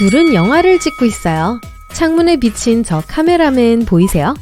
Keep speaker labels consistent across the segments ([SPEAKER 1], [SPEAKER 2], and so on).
[SPEAKER 1] 둘은 영화를 찍고 있어요. 창문에 비친 저 카메라맨 보이세요?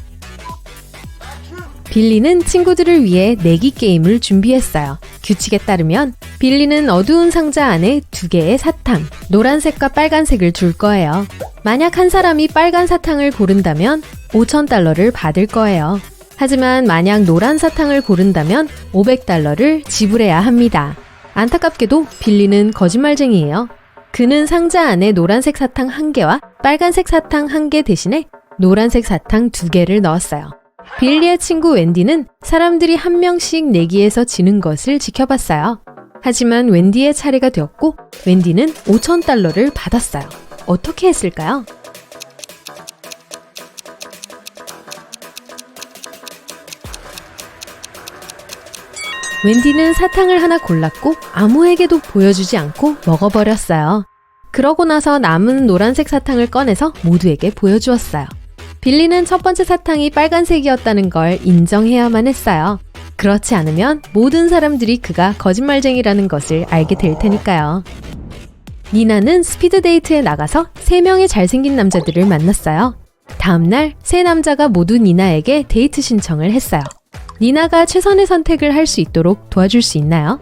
[SPEAKER 1] 빌리는 친구들을 위해 내기 게임을 준비했어요. 규칙에 따르면 빌리는 어두운 상자 안에 두 개의 사탕, 노란색과 빨간색을 줄 거예요. 만약 한 사람이 빨간 사탕을 고른다면 5,000달러를 받을 거예요. 하지만 만약 노란 사탕을 고른다면 500달러를 지불해야 합니다. 안타깝게도 빌리는 거짓말쟁이에요. 그는 상자 안에 노란색 사탕 한 개와 빨간색 사탕 한 개 대신에 노란색 사탕 두 개를 넣었어요. 빌리의 친구 웬디는 사람들이 한 명씩 내기에서 지는 것을 지켜봤어요. 하지만 웬디의 차례가 되었고 웬디는 5,000달러를 받았어요. 어떻게 했을까요? 웬디는 사탕을 하나 골랐고 아무에게도 보여주지 않고 먹어버렸어요. 그러고 나서 남은 노란색 사탕을 꺼내서 모두에게 보여주었어요. 빌리는 첫 번째 사탕이 빨간색이었다는 걸 인정해야만 했어요. 그렇지 않으면 모든 사람들이 그가 거짓말쟁이라는 것을 알게 될 테니까요. 니나는 스피드 데이트에 나가서 세 명의 잘생긴 남자들을 만났어요. 다음날 세 남자가 모두 니나에게 데이트 신청을 했어요. 니나가 최선의 선택을 할 수 있도록 도와줄 수 있나요?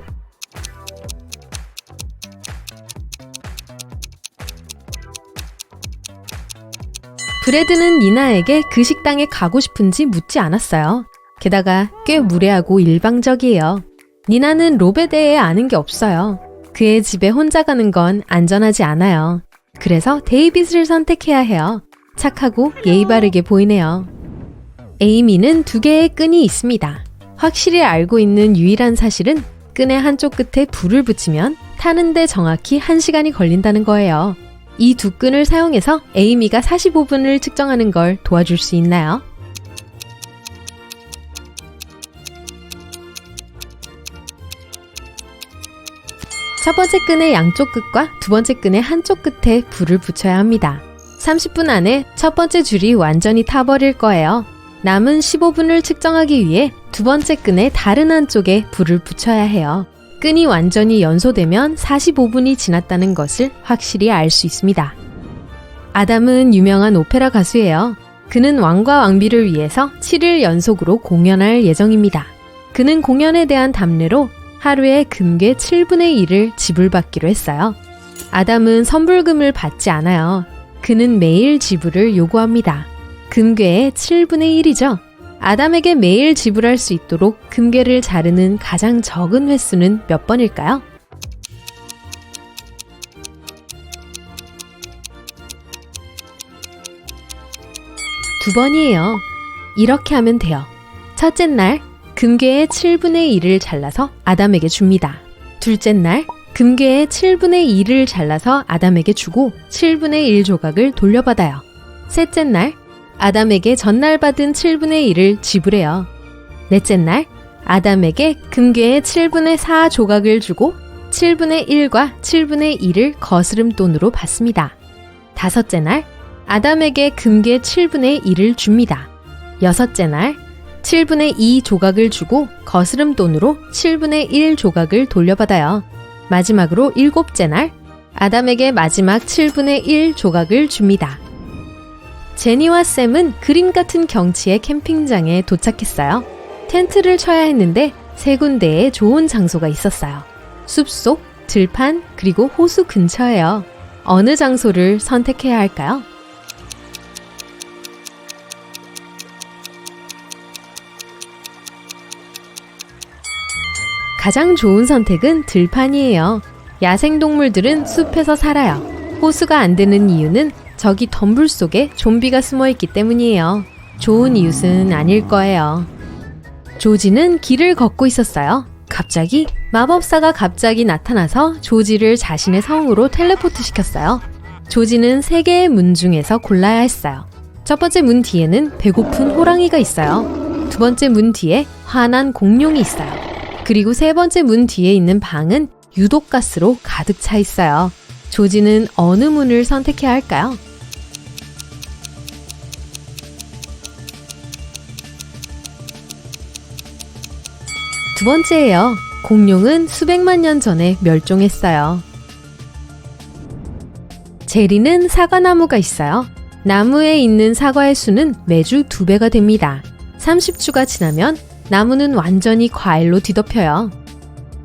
[SPEAKER 1] 브레드는 니나에게 그 식당에 가고 싶은지 묻지 않았어요. 게다가 꽤 무례하고 일방적이에요. 니나는 롭에 대해 아는 게 없어요. 그의 집에 혼자 가는 건 안전하지 않아요. 그래서 데이빗을 선택해야 해요. 착하고 예의 바르게 보이네요. 에이미는 두 개의 끈이 있습니다. 확실히 알고 있는 유일한 사실은 끈의 한쪽 끝에 불을 붙이면 타는데 정확히 1시간이 걸린다는 거예요. 이 두 끈을 사용해서 에이미가 45분을 측정하는 걸 도와줄 수 있나요? 첫 번째 끈의 양쪽 끝과 두 번째 끈의 한쪽 끝에 불을 붙여야 합니다. 30분 안에 첫 번째 줄이 완전히 타버릴 거예요. 남은 15분을 측정하기 위해 두 번째 끈의 다른 한쪽에 불을 붙여야 해요. 끈이 완전히 연소되면 45분이 지났다는 것을 확실히 알 수 있습니다. 아담은 유명한 오페라 가수예요. 그는 왕과 왕비를 위해서 7일 연속으로 공연할 예정입니다. 그는 공연에 대한 답례로 하루에 금괴 7분의 1을 지불받기로 했어요. 아담은 선불금을 받지 않아요. 그는 매일 지불을 요구합니다. 금괴의 7분의 1이죠. 아담에게 매일 지불할 수 있도록 금괴를 자르는 가장 적은 횟수는 몇 번일까요? 두 번이에요. 이렇게 하면 돼요. 첫째 날, 금괴의 7분의 1을 잘라서 아담에게 줍니다. 둘째 날, 금괴의 7분의 1을 잘라서 아담에게 주고 7분의 1 조각을 돌려받아요. 셋째 날, 아담에게 전날 받은 7분의 1을 지불해요. 넷째 날, 아담에게 금괴의 7분의 4 조각을 주고 7분의 1과 7분의 2를 거스름 돈으로 받습니다. 다섯째 날, 아담에게 금괴 7분의 1을 줍니다. 여섯째 날, 7분의 2 조각을 주고 거스름 돈으로 7분의 1 조각을 돌려받아요. 마지막으로 일곱째 날, 아담에게 마지막 7분의 1 조각을 줍니다. 제니와 샘은 그림 같은 경치의 캠핑장에 도착했어요. 텐트를 쳐야 했는데 세 군데에 좋은 장소가 있었어요. 숲속, 들판, 그리고 호수 근처예요. 어느 장소를 선택해야 할까요? 가장 좋은 선택은 들판이에요. 야생동물들은 숲에서 살아요. 호수가 안 되는 이유는 저기 덤불 속에 좀비가 숨어 있기 때문이에요. 좋은 이웃은 아닐 거예요. 조지는 길을 걷고 있었어요. 갑자기 마법사가 갑자기 나타나서 조지를 자신의 성으로 텔레포트 시켰어요. 조지는 세 개의 문 중에서 골라야 했어요. 첫 번째 문 뒤에는 배고픈 호랑이가 있어요. 두 번째 문 뒤에 화난 공룡이 있어요. 그리고 세 번째 문 뒤에 있는 방은 유독가스로 가득 차 있어요. 조지는 어느 문을 선택해야 할까요? 번째예요. 공룡은 수백만 년 전에 멸종했어요. 제리는 사과나무가 있어요. 나무에 있는 사과의 수는 매주 두 배가 됩니다. 30주가 지나면 나무는 완전히 과일로 뒤덮여요.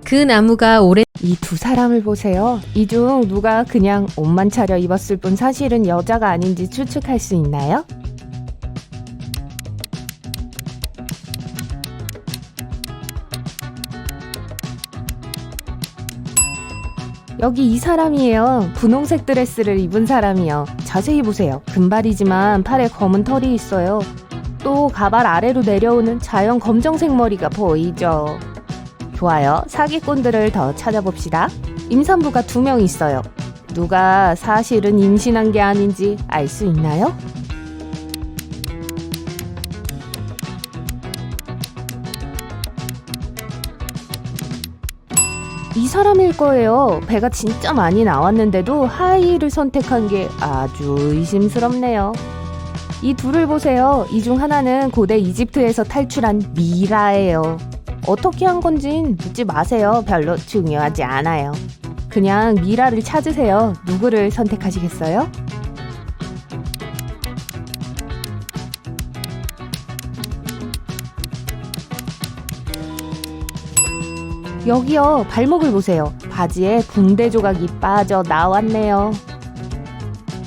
[SPEAKER 1] 그 나무가 오랜
[SPEAKER 2] 이 두 사람을 보세요. 이 중 누가 그냥 옷만 차려 입었을 뿐 사실은 여자가 아닌지 추측할 수 있나요? 여기 이 사람이에요. 분홍색 드레스를 입은 사람이요. 자세히 보세요. 금발이지만 팔에 검은 털이 있어요. 또 가발 아래로 내려오는 자연 검정색 머리가 보이죠. 좋아요. 사기꾼들을 더 찾아봅시다. 임산부가 두 명 있어요. 누가 사실은 임신한 게 아닌지 알 수 있나요? 이 사람일 거예요. 배가 진짜 많이 나왔는데도 하이를 선택한 게 아주 의심스럽네요. 이 둘을 보세요. 이 중 하나는 고대 이집트에서 탈출한 미라예요. 어떻게 한 건진 묻지 마세요. 별로 중요하지 않아요. 그냥 미라를 찾으세요. 누구를 선택하시겠어요? 여기요. 발목을 보세요. 바지에 붕대 조각이 빠져 나왔네요.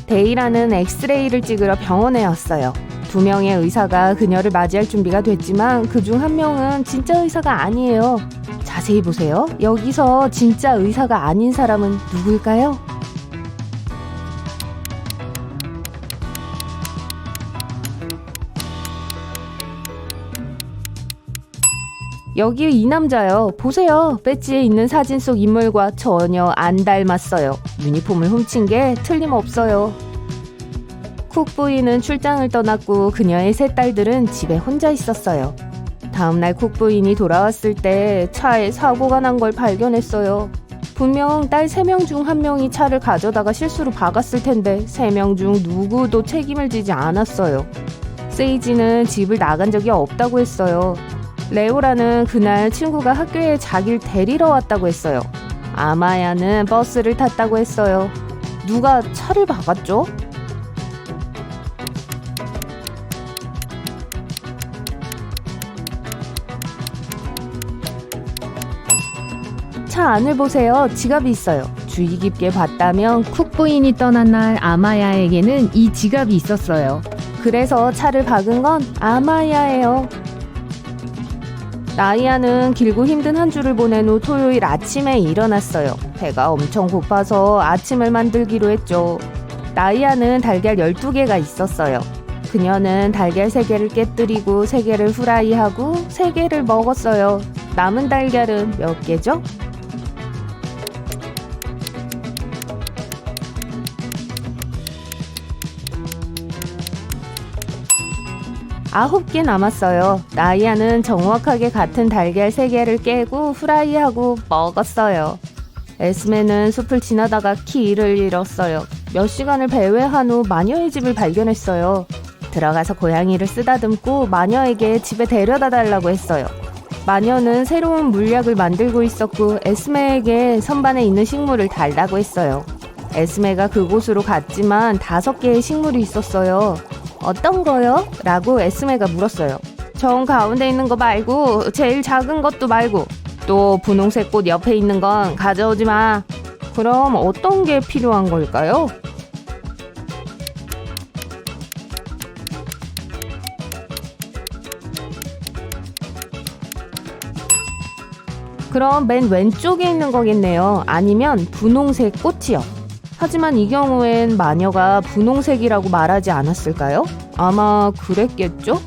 [SPEAKER 2] 데이라는 엑스레이를 찍으러 병원에 왔어요. 두 명의 의사가 그녀를 맞이할 준비가 됐지만 그 중 한 명은 진짜 의사가 아니에요. 자세히 보세요. 여기서 진짜 의사가 아닌 사람은 누구일까요? 여기 이 남자요. 보세요. 배지에 있는 사진 속 인물과 전혀 안 닮았어요. 유니폼을 훔친 게 틀림없어요. 쿡 부인은 출장을 떠났고 그녀의 세 딸들은 집에 혼자 있었어요. 다음날 쿡 부인이 돌아왔을 때 차에 사고가 난 걸 발견했어요. 분명 딸 세 명 중 한 명이 차를 가져다가 실수로 박았을 텐데 세 명 중 누구도 책임을 지지 않았어요. 세이지는 집을 나간 적이 없다고 했어요. 레오라는 그날 친구가 학교에 자기를 데리러 왔다고 했어요. 아마야는 버스를 탔다고 했어요. 누가 차를 박았죠? 차 안을 보세요. 지갑이 있어요. 주의 깊게 봤다면 쿡 부인이 떠난 날 아마야에게는 이 지갑이 있었어요. 그래서 차를 박은 건 아마야예요. 나이아는 길고 힘든 한 주를 보낸 후 토요일 아침에 일어났어요. 배가 엄청 고파서 아침을 만들기로 했죠. 나이아는 달걀 12개가 있었어요. 그녀는 달걀 3개를 깨뜨리고 3개를 후라이하고 3개를 먹었어요. 남은 달걀은 몇 개죠? 아홉 개 남았어요. 나이아는 정확하게 같은 달걀 세 개를 깨고 후라이하고 먹었어요. 에스메는 숲을 지나다가 키를 잃었어요. 몇 시간을 배회한 후 마녀의 집을 발견했어요. 들어가서 고양이를 쓰다듬고 마녀에게 집에 데려다 달라고 했어요. 마녀는 새로운 물약을 만들고 있었고 에스메에게 선반에 있는 식물을 달라고 했어요. 에스메가 그곳으로 갔지만 다섯 개의 식물이 있었어요. 어떤 거요? 라고 에스메가 물었어요. 정 가운데 있는 거 말고 제일 작은 것도 말고 또 분홍색 꽃 옆에 있는 건 가져오지 마. 그럼 어떤 게 필요한 걸까요? 그럼 맨 왼쪽에 있는 거겠네요. 아니면 분홍색 꽃이요. 하지만 이 경우엔 마녀가 분홍색이라고 말하지 않았을까요? 아마 그랬겠죠?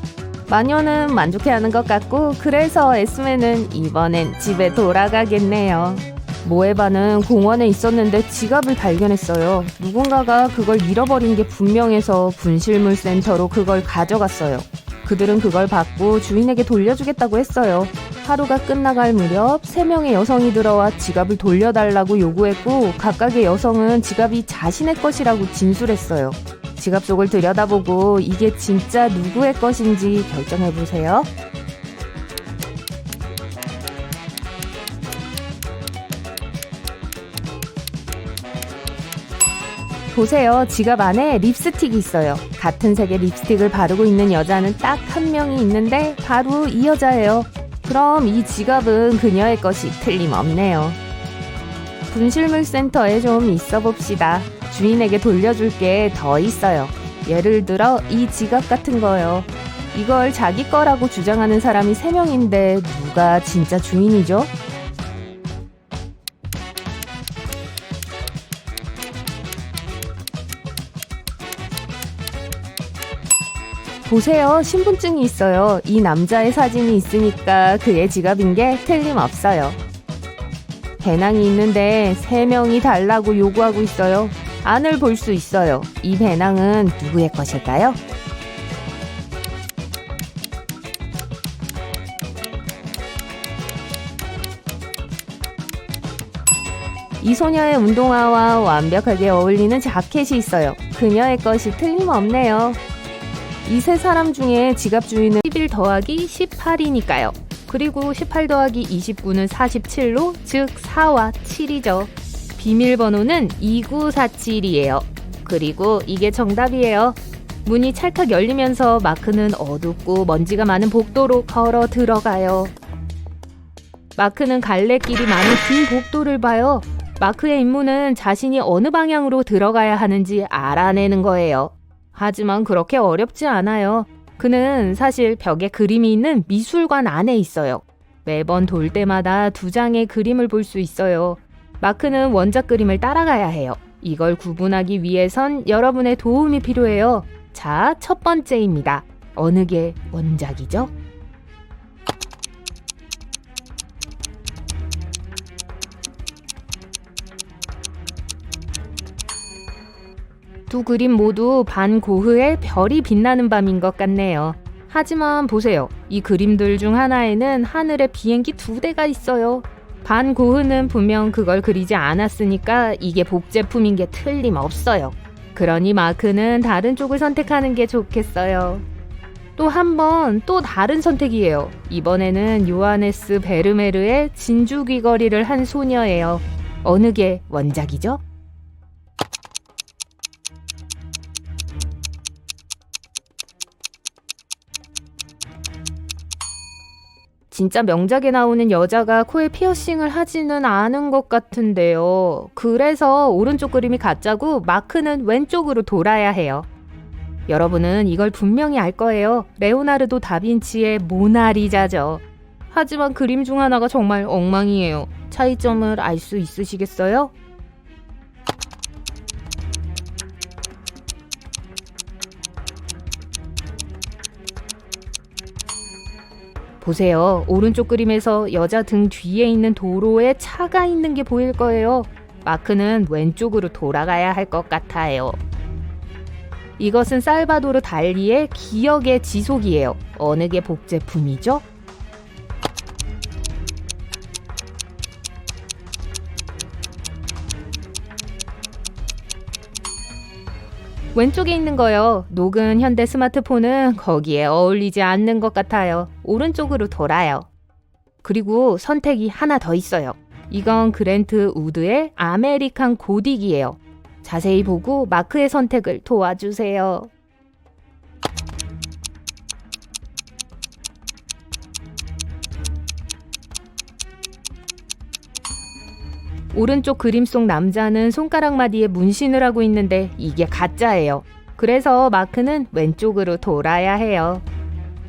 [SPEAKER 2] 마녀는 만족해하는 것 같고 그래서 에스메는 이번엔 집에 돌아가겠네요. 모에바는 공원에 있었는데 지갑을 발견했어요. 누군가가 그걸 잃어버린 게 분명해서 분실물 센터로 그걸 가져갔어요. 그들은 그걸 받고 주인에게 돌려주겠다고 했어요. 하루가 끝나갈 무렵 세 명의 여성이 들어와 지갑을 돌려달라고 요구했고 각각의 여성은 지갑이 자신의 것이라고 진술했어요. 지갑 속을 들여다보고 이게 진짜 누구의 것인지 결정해 보세요. 보세요. 지갑 안에 립스틱이 있어요. 같은 색의 립스틱을 바르고 있는 여자는 딱 한 명이 있는데 바로 이 여자예요. 그럼 이 지갑은 그녀의 것이 틀림없네요. 분실물 센터에 좀 있어 봅시다. 주인에게 돌려줄 게 더 있어요. 예를 들어 이 지갑 같은 거요. 이걸 자기 거라고 주장하는 사람이 3명인데 누가 진짜 주인이죠? 보세요. 신분증이 있어요. 이 남자의 사진이 있으니까 그의 지갑인 게 틀림없어요. 배낭이 있는데 세 명이 달라고 요구하고 있어요. 안을 볼 수 있어요. 이 배낭은 누구의 것일까요? 이 소녀의 운동화와 완벽하게 어울리는 자켓이 있어요. 그녀의 것이 틀림없네요. 이 세 사람 중에 지갑 주인은 11 더하기 18이니까요. 그리고 18 더하기 29는 47로 즉 4와 7이죠. 비밀번호는 2947이에요. 그리고 이게 정답이에요. 문이 찰칵 열리면서 마크는 어둡고 먼지가 많은 복도로 걸어 들어가요. 마크는 갈래길이 많은 긴 복도를 봐요. 마크의 임무는 자신이 어느 방향으로 들어가야 하는지 알아내는 거예요. 하지만 그렇게 어렵지 않아요. 그는 사실 벽에 그림이 있는 미술관 안에 있어요. 매번 돌 때마다 두 장의 그림을 볼 수 있어요. 마크는 원작 그림을 따라가야 해요. 이걸 구분하기 위해선 여러분의 도움이 필요해요. 자, 첫 번째입니다. 어느 게 원작이죠? 두 그림 모두 반 고흐의 별이 빛나는 밤인 것 같네요. 하지만 보세요. 이 그림들 중 하나에는 하늘에 비행기 두 대가 있어요. 반 고흐는 분명 그걸 그리지 않았으니까 이게 복제품인 게 틀림없어요. 그러니 마크는 다른 쪽을 선택하는 게 좋겠어요. 또 한 번 또 다른 선택이에요. 이번에는 요하네스 베르메르의 진주 귀걸이를 한 소녀예요. 어느 게 원작이죠? 진짜 명작에 나오는 여자가 코에 피어싱을 하지는 않은 것 같은데요. 그래서 오른쪽 그림이 가짜고 마크는 왼쪽으로 돌아야 해요. 여러분은 이걸 분명히 알 거예요. 레오나르도 다빈치의 모나리자죠. 하지만 그림 중 하나가 정말 엉망이에요. 차이점을 알 수 있으시겠어요? 보세요. 오른쪽 그림에서 여자 등 뒤에 있는 도로에 차가 있는 게 보일 거예요. 마크는 왼쪽으로 돌아가야 할 것 같아요. 이것은 살바도르 달리의 기억의 지속이에요. 어느 게 복제품이죠? 왼쪽에 있는 거요. 녹은 현대 스마트폰은 거기에 어울리지 않는 것 같아요. 오른쪽으로 돌아요. 그리고 선택이 하나 더 있어요. 이건 그랜트 우드의 아메리칸 고딕이에요. 자세히 보고 마크의 선택을 도와주세요. 오른쪽 그림 속 남자는 손가락 마디에 문신을 하고 있는데 이게 가짜예요. 그래서 마크는 왼쪽으로 돌아야 해요.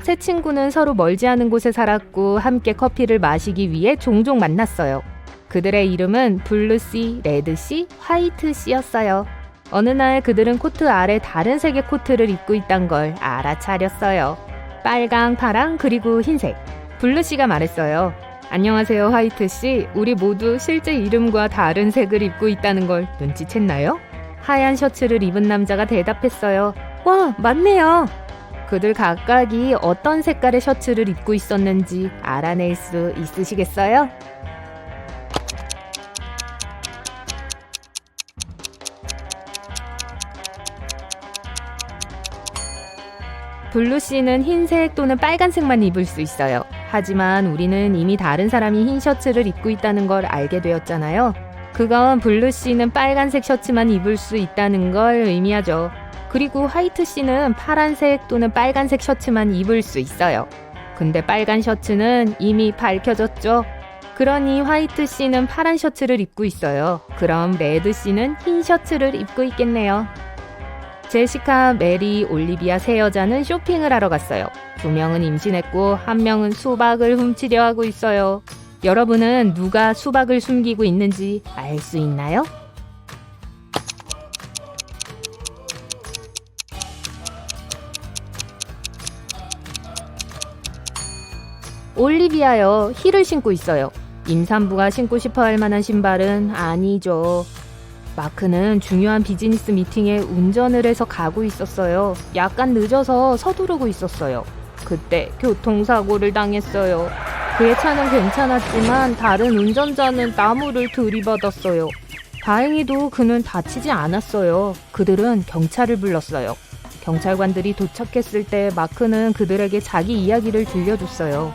[SPEAKER 2] 세 친구는 서로 멀지 않은 곳에 살았고 함께 커피를 마시기 위해 종종 만났어요. 그들의 이름은 블루씨, 레드씨, 화이트씨였어요. 어느 날 그들은 코트 아래 다른 색의 코트를 입고 있단 걸 알아차렸어요. 빨강, 파랑, 그리고 흰색. 블루씨가 말했어요. 안녕하세요, 화이트 씨. 우리 모두 실제 이름과 다른 색을 입고 있다는 걸 눈치챘나요? 하얀 셔츠를 입은 남자가 대답했어요. 와, 맞네요. 그들 각각이 어떤 색깔의 셔츠를 입고 있었는지 알아낼 수 있으시겠어요? 블루 씨는 흰색 또는 빨간색만 입을 수 있어요. 하지만 우리는 이미 다른 사람이 흰 셔츠를 입고 있다는 걸 알게 되었잖아요. 그건 블루 씨는 빨간색 셔츠만 입을 수 있다는 걸 의미하죠. 그리고 화이트 씨는 파란색 또는 빨간색 셔츠만 입을 수 있어요. 근데 빨간 셔츠는 이미 밝혀졌죠. 그러니 화이트 씨는 파란 셔츠를 입고 있어요. 그럼 레드 씨는 흰 셔츠를 입고 있겠네요. 제시카, 메리, 올리비아 세 여자는 쇼핑을 하러 갔어요. 두 명은 임신했고 한 명은 수박을 훔치려 하고 있어요. 여러분은 누가 수박을 숨기고 있는지 알 수 있나요? 올리비아요. 힐을 신고 있어요. 임산부가 신고 싶어 할 만한 신발은 아니죠. 마크는 중요한 비즈니스 미팅에 운전을 해서 가고 있었어요. 약간 늦어서 서두르고 있었어요. 그때 교통사고를 당했어요. 그의 차는 괜찮았지만 다른 운전자는 나무를 들이받았어요. 다행히도 그는 다치지 않았어요. 그들은 경찰을 불렀어요. 경찰관들이 도착했을 때 마크는 그들에게 자기 이야기를 들려줬어요.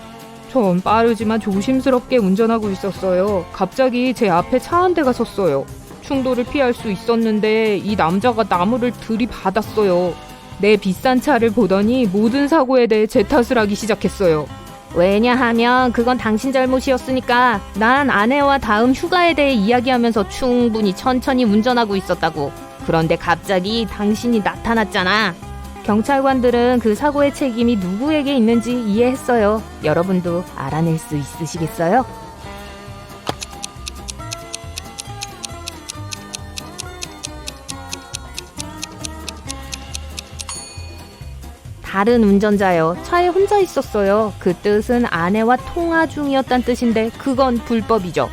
[SPEAKER 2] 전 빠르지만 조심스럽게 운전하고 있었어요. 갑자기 제 앞에 차 한 대가 섰어요. 충돌을 피할 수 있었는데 이 남자가 나무를 들이받았어요. 내 비싼 차를 보더니 모든 사고에 대해 제 탓을 하기 시작했어요. 왜냐하면 그건 당신 잘못이었으니까 난 아내와 다음 휴가에 대해 이야기하면서 충분히 천천히 운전하고 있었다고. 그런데 갑자기 당신이 나타났잖아. 경찰관들은 그 사고의 책임이 누구에게 있는지 이해했어요. 여러분도 알아낼 수 있으시겠어요? 다른 운전자요. 차에 혼자 있었어요. 그 뜻은 아내와 통화 중이었단 뜻인데 그건 불법이죠.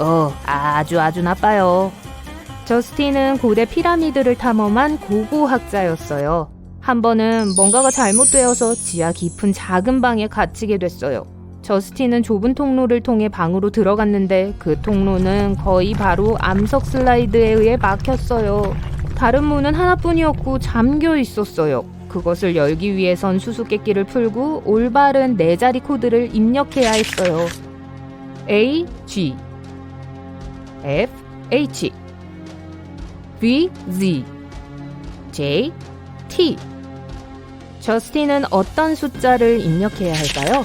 [SPEAKER 2] 어, 아주 아주 나빠요. 저스틴은 고대 피라미드를 탐험한 고고학자였어요. 한 번은 뭔가가 잘못되어서 지하 깊은 작은 방에 갇히게 됐어요. 저스틴은 좁은 통로를 통해 방으로 들어갔는데 그 통로는 거의 바로 암석 슬라이드에 의해 막혔어요. 다른 문은 하나뿐이었고 잠겨 있었어요. 그것을 열기 위해선 수수께끼를 풀고 올바른 네 자리 코드를 입력해야 했어요. A, G, F, H, V, Z, J, T. 저스틴은 어떤 숫자를 입력해야 할까요?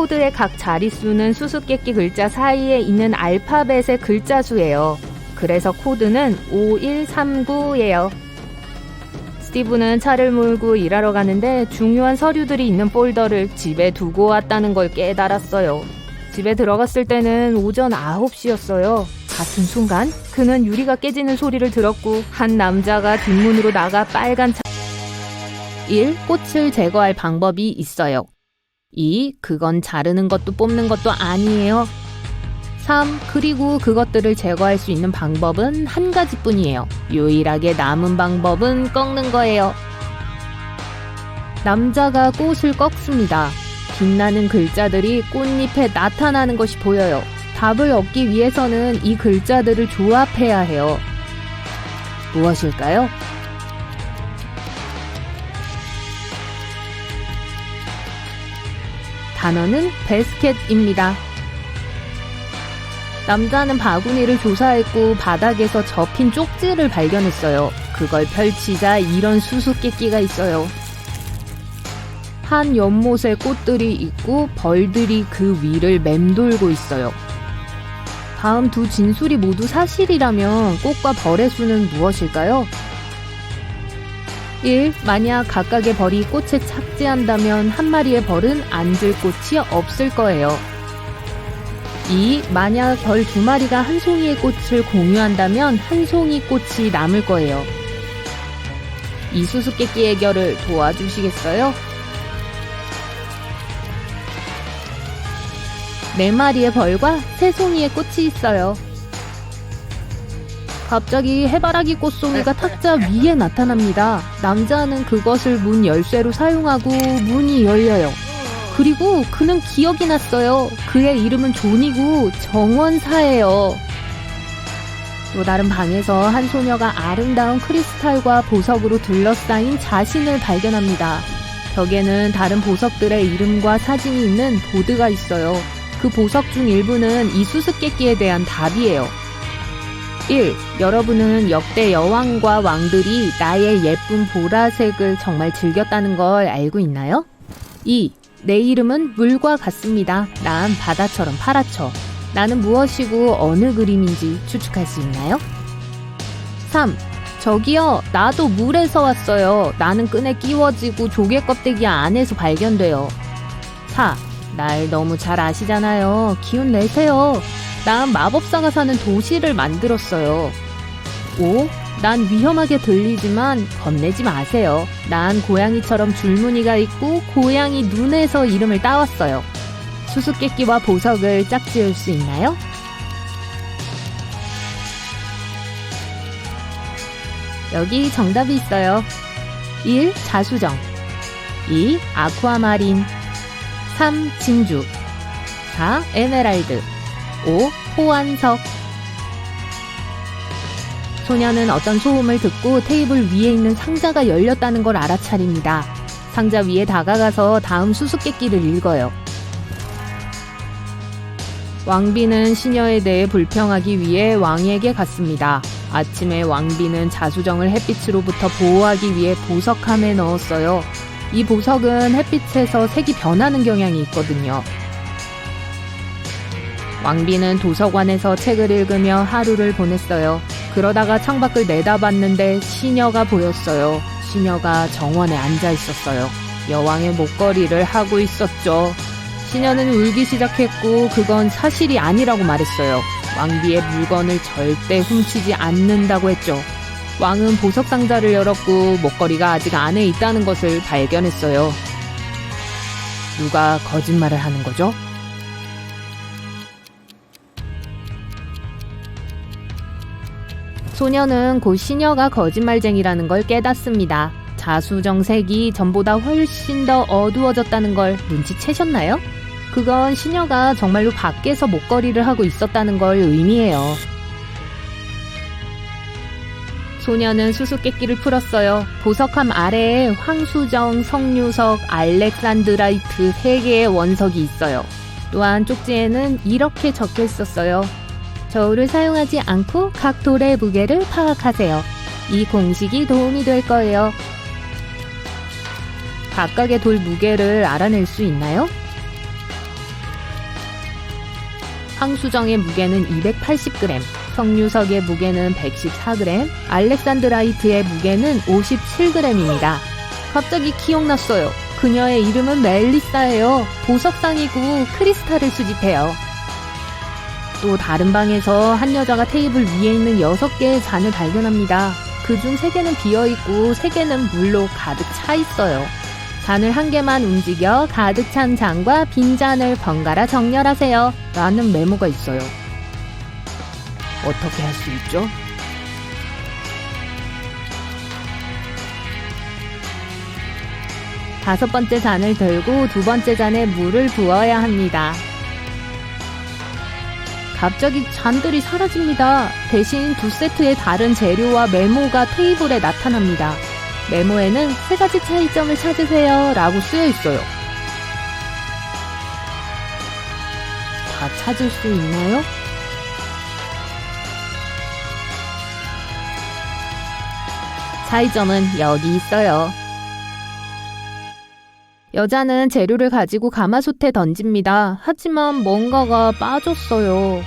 [SPEAKER 2] 코드의 각 자릿수는 수수께끼 글자 사이에 있는 알파벳의 글자 수예요. 그래서 코드는 5139예요. 스티브는 차를 몰고 일하러 가는데 중요한 서류들이 있는 폴더를 집에 두고 왔다는 걸 깨달았어요. 집에 들어갔을 때는 오전 9시였어요. 같은 순간 그는 유리가 깨지는 소리를 들었고 한 남자가 뒷문으로 나가 빨간 차 1. 꽃을 제거할 방법이 있어요. 2. 그건 자르는 것도 뽑는 것도 아니에요. 3. 그리고 그것들을 제거할 수 있는 방법은 한 가지뿐이에요. 유일하게 남은 방법은 꺾는 거예요. 남자가 꽃을 꺾습니다. 빛나는 글자들이 꽃잎에 나타나는 것이 보여요. 답을 얻기 위해서는 이 글자들을 조합해야 해요. 무엇일까요? 단어는 베스켓입니다. 남자는 바구니를 조사했고 바닥에서 접힌 쪽지를 발견했어요. 그걸 펼치자 이런 수수께끼가 있어요. 한 연못에 꽃들이 있고 벌들이 그 위를 맴돌고 있어요. 다음 두 진술이 모두 사실이라면 꽃과 벌의 수는 무엇일까요? 1. 만약 각각의 벌이 꽃에 착지한다면 한 마리의 벌은 앉을 꽃이 없을 거예요. 2. 만약 벌 두 마리가 한 송이의 꽃을 공유한다면 한 송이 꽃이 남을 거예요. 이 수수께끼 해결을 도와주시겠어요? 네 마리의 벌과 세 송이의 꽃이 있어요. 갑자기 해바라기 꽃송이가 탁자 위에 나타납니다. 남자는 그것을 문 열쇠로 사용하고 문이 열려요. 그리고 그는 기억이 났어요. 그의 이름은 존이고 정원사예요. 또 다른 방에서 한 소녀가 아름다운 크리스탈과 보석으로 둘러싸인 자신을 발견합니다. 벽에는 다른 보석들의 이름과 사진이 있는 보드가 있어요. 그 보석 중 일부는 이 수수께끼에 대한 답이에요. 1. 여러분은 역대 여왕과 왕들이 나의 예쁜 보라색을 정말 즐겼다는 걸 알고 있나요? 2. 내 이름은 물과 같습니다. 난 바다처럼 파랗죠. 나는 무엇이고 어느 그림인지 추측할 수 있나요? 3. 저기요, 나도 물에서 왔어요. 나는 끈에 끼워지고 조개 껍데기 안에서 발견돼요. 4. 날 너무 잘 아시잖아요. 기운 내세요. 난 마법사가 사는 도시를 만들었어요. 5. 난 위험하게 들리지만 겁내지 마세요. 난 고양이처럼 줄무늬가 있고 고양이 눈에서 이름을 따왔어요. 수수께끼와 보석을 짝지을 수 있나요? 여기 정답이 있어요. 1. 자수정 2. 아쿠아마린 3. 진주 4. 에메랄드 5. 호환석 소녀는 어떤 소음을 듣고 테이블 위에 있는 상자가 열렸다는 걸 알아차립니다. 상자 위에 다가가서 다음 수수께끼를 읽어요. 왕비는 시녀에 대해 불평하기 위해 왕에게 갔습니다. 아침에 왕비는 자수정을 햇빛으로부터 보호하기 위해 보석함에 넣었어요. 이 보석은 햇빛에서 색이 변하는 경향이 있거든요. 왕비는 도서관에서 책을 읽으며 하루를 보냈어요. 그러다가 창밖을 내다봤는데 시녀가 보였어요. 시녀가 정원에 앉아 있었어요. 여왕의 목걸이를 하고 있었죠. 시녀는 울기 시작했고 그건 사실이 아니라고 말했어요. 왕비의 물건을 절대 훔치지 않는다고 했죠. 왕은 보석 상자를 열었고 목걸이가 아직 안에 있다는 것을 발견했어요. 누가 거짓말을 하는 거죠? 소녀는 곧 시녀가 거짓말쟁이라는 걸 깨닫습니다. 자수정색이 전보다 훨씬 더 어두워졌다는 걸 눈치채셨나요? 그건 시녀가 정말로 밖에서 목걸이를 하고 있었다는 걸 의미해요. 소녀는 수수께끼를 풀었어요. 보석함 아래에 황수정, 성유석, 알렉산드라이트 세 개의 원석이 있어요. 또한 쪽지에는 이렇게 적혀 있었어요. 저울을 사용하지 않고 각 돌의 무게를 파악하세요. 이 공식이 도움이 될 거예요. 각각의 돌 무게를 알아낼 수 있나요? 황수정의 무게는 280g, 성유석의 무게는 114g, 알렉산드라이트의 무게는 57g입니다. 갑자기 기억났어요. 그녀의 이름은 멜리사예요. 보석상이고 크리스탈을 수집해요. 또 다른 방에서 한 여자가 테이블 위에 있는 6개의 잔을 발견합니다. 그중 3개는 비어있고 3개는 물로 가득 차 있어요. 잔을 한 개만 움직여 가득 찬 잔과 빈 잔을 번갈아 정렬하세요. 라는 메모가 있어요. 어떻게 할 수 있죠? 다섯 번째 잔을 들고 두 번째 잔에 물을 부어야 합니다. 갑자기 잔들이 사라집니다. 대신 두 세트의 다른 재료와 메모가 테이블에 나타납니다. 메모에는 세 가지 차이점을 찾으세요 라고 쓰여 있어요. 다 찾을 수 있나요? 차이점은 여기 있어요. 여자는 재료를 가지고 가마솥에 던집니다. 하지만 뭔가가 빠졌어요.